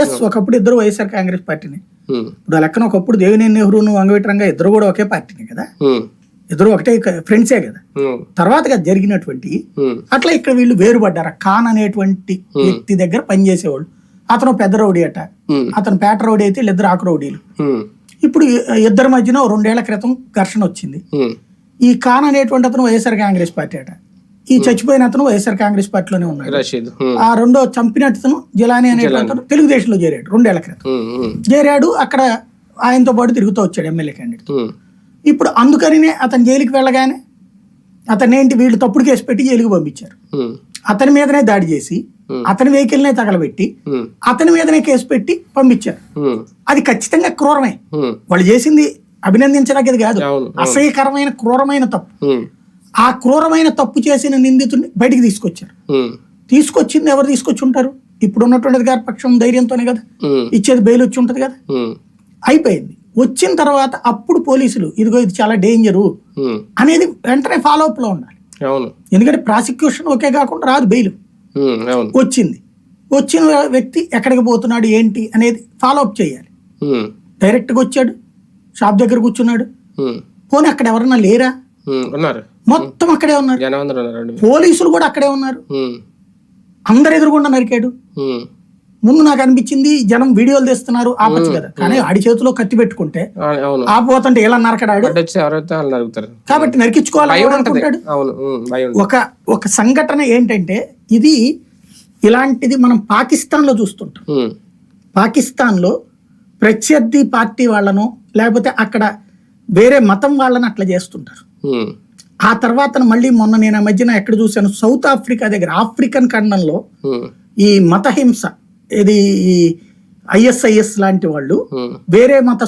Yes ఒకప్పుడు ఇద్దరు వైఎస్ఆర్ కాంగ్రెస్ పార్టీని. ఉమ్, ఇప్పుడు లెక్కన ఒకప్పుడు దేవినేని నెహ్రూను వంగవీటరంగా ఇద్దరు కూడా ఒకే పార్టీనే కదా? ఉమ్, ఇద్దరు ఒకటే ఫ్రెండ్సే కదా? ఉమ్, తర్వాత జరిగినటువంటి అట్లా ఇక్కడ వీళ్ళు వేరుపడ్డారు? ఖాన్ అనేటువంటి వ్యక్తి దగ్గర పనిచేసేవాళ్ళు. అతను పెద్ద రౌడీ అట. అతను పేట రౌడీ అయితే వీళ్ళిద్దరు ఆకు రౌడీలు. ఇప్పుడు ఇద్దరి మధ్యన రెండేళ్ళ క్రితం ఘర్షణ వచ్చింది. ఈ ఖాన్ అనేటువంటి అతను వైఎస్ఆర్ కాంగ్రెస్ పార్టీ అట. ఈ చచ్చిపోయిన అతను వైఎస్ఆర్ కాంగ్రెస్ పార్టీలోనే ఉన్నాడు. ఆ రెండో చంపినతను జిలానీ అనేటువంటి అతను తెలుగుదేశంలో చేరాడు రెండేళ్ళ క్రితం. చేరాడు అక్కడ ఆయనతో పాటు తిరుగుతూ వచ్చాడు ఎమ్మెల్యే క్యాండిడేట్ ఇప్పుడు అందుకనినే అతను జైలుకి వెళ్ళగానే అతను ఏంటి వీళ్ళు తప్పుడు కేసు పెట్టి జైలుకి పంపించారు. అతని మీదనే దాడి చేసి. అతని వెహికల్నే తగలబెట్టి ఉమ్, అతని మీదనే కేసు పెట్టి పంపించారు. అది ఖచ్చితంగా క్రూరమే. వాళ్ళు చేసింది అభినందించదగ్గది కాదు. అసహ్యకరమైన క్రూరమైన తప్పు. ఆ క్రూరమైన తప్పు చేసిన నిందితుడిని బయటికి తీసుకొచ్చారు. తీసుకొచ్చింది ఎవరు తీసుకొచ్చి ఉంటారు ఇప్పుడు ఉన్నటువంటి అధికార పక్షం ధైర్యంతోనే కదా? ఇచ్చేది బెయిల్ వచ్చి ఉంటది కదా? అయిపోయింది. వచ్చిన తర్వాత అప్పుడు పోలీసులు ఇదిగో ఇది చాలా డేంజరు అనేది వెంటనే ఫాలో అప్లో ఉండాలి ఎందుకంటే ప్రాసిక్యూషన్ ఒకే కాకుండా రాదు బెయిల్. వచ్చింది. వచ్చిన వ్యక్తి ఎక్కడికి పోతున్నాడు ఏంటి అనేది ఫాలో అప్ చేయాలి డైరెక్ట్గా వచ్చాడు షాప్ దగ్గర కూర్చున్నాడు. పోనీ అక్కడ ఎవరన్నా లేరా? ఉన్నారు. మొత్తం అక్కడే ఉన్నారు. పోలీసులు కూడా అక్కడే ఉన్నారు. అందరు ఎదురుగుండా నరికాడు. ముందు నాకు అనిపించింది జనం వీడియోలు తీస్తున్నారు ఆపచ్చు కదా. కానీ ఆడి చేతిలో కత్తి పెట్టుకుంటే ఆపోతుంటే ఎలా నరకడాడు? కాబట్టి ఉంటుంది. ఒక ఒక సంఘటన ఏంటంటే ఇది ఇలాంటిది మనం పాకిస్తాన్లో చూస్తుంటాం. ఉమ్, పాకిస్తాన్లో ప్రత్యర్థి పార్టీ వాళ్ళను లేకపోతే అక్కడ వేరే మతం వాళ్ళని అట్లా చేస్తుంటారు. ఆ తర్వాత మళ్ళీ మొన్న నేను ఆ మధ్యన ఎక్కడ చూశాను సౌత్ ఆఫ్రికా దగ్గర ఆఫ్రికన్ ఖండంలో ఈ మతహింస ఇది ఈ ఐఎస్ఐఎస్ లాంటి వాళ్ళు. వేరే మత